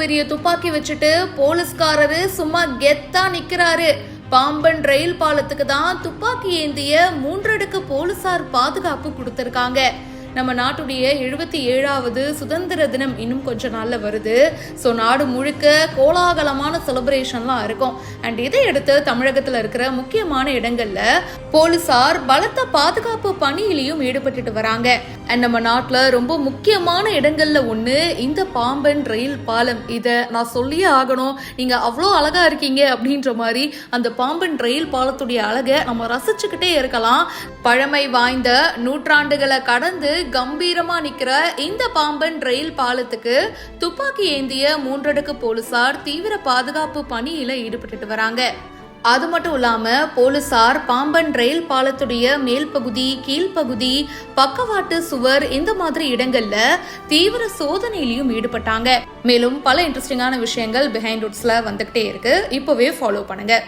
பெரிய துப்பாக்கி வச்சுட்டு போலீஸ்காரரு சும்மா கெத்தா நிக்கிறாரு. பாம்பன் ரயில் பாலத்துக்கு தான் துப்பாக்கி ஏந்திய மூன்றடுக்கு போலீசார் பாதுகாப்பு கொடுத்திருக்காங்க. நம்ம நாட்டுடைய எழுபத்தி ஏழாவது சுதந்திர தினம் இன்னும் கொஞ்ச நாளில் வருது. ஸோ நாடு முழுக்க கோலாகலமான செலிப்ரேஷன்லாம் இருக்கும். அண்ட் இதை அடுத்து தமிழகத்தில் இருக்கிற முக்கியமான இடங்களில் போலீசார் பலத்த பாதுகாப்பு பணியிலையும் ஈடுபட்டுட்டு வராங்க. அண்ட் நம்ம நாட்டில் ரொம்ப முக்கியமான இடங்களில் ஒன்று இந்த பாம்பன் ரயில் பாலம். இதை நான் சொல்லியே ஆகணும். நீங்கள் அவ்வளோ அழகாக இருக்கீங்க அப்படின்ற மாதிரி அந்த பாம்பன் ரயில் பாலத்துடைய அழகை நம்ம ரசிச்சுக்கிட்டே இருக்கலாம். பழமை வாய்ந்த நூற்றாண்டுகளை கடந்து கம்பீரமா நிக்கிற இந்த பாம்பன் ரயில் பாலத்துக்கு துப்பாக்கி ஏந்திய மூன்றடுக்கு போலீசார் தீவிர பாதுகாப்பு பணியில ஈடுபட்டுட்டு வராங்க. அது மட்டும் இல்லாம போலீசார் பாம்பன் ரயில் பாலத்துடைய மேல் பகுதி கீழ்ப்பகுதி பக்கவாட்டு சுவர் இந்த மாதிரி இடங்கள்ல தீவிர சோதனையிலையும் ஈடுபட்டாங்க. மேலும் பல இன்ட்ரெஸ்டிங்கான விஷயங்கள் பிஹைண்ட் ரூட்ஸ்ல வந்துகிட்டே இருக்கு. இப்போவே ஃபாலோ பண்ணுங்க.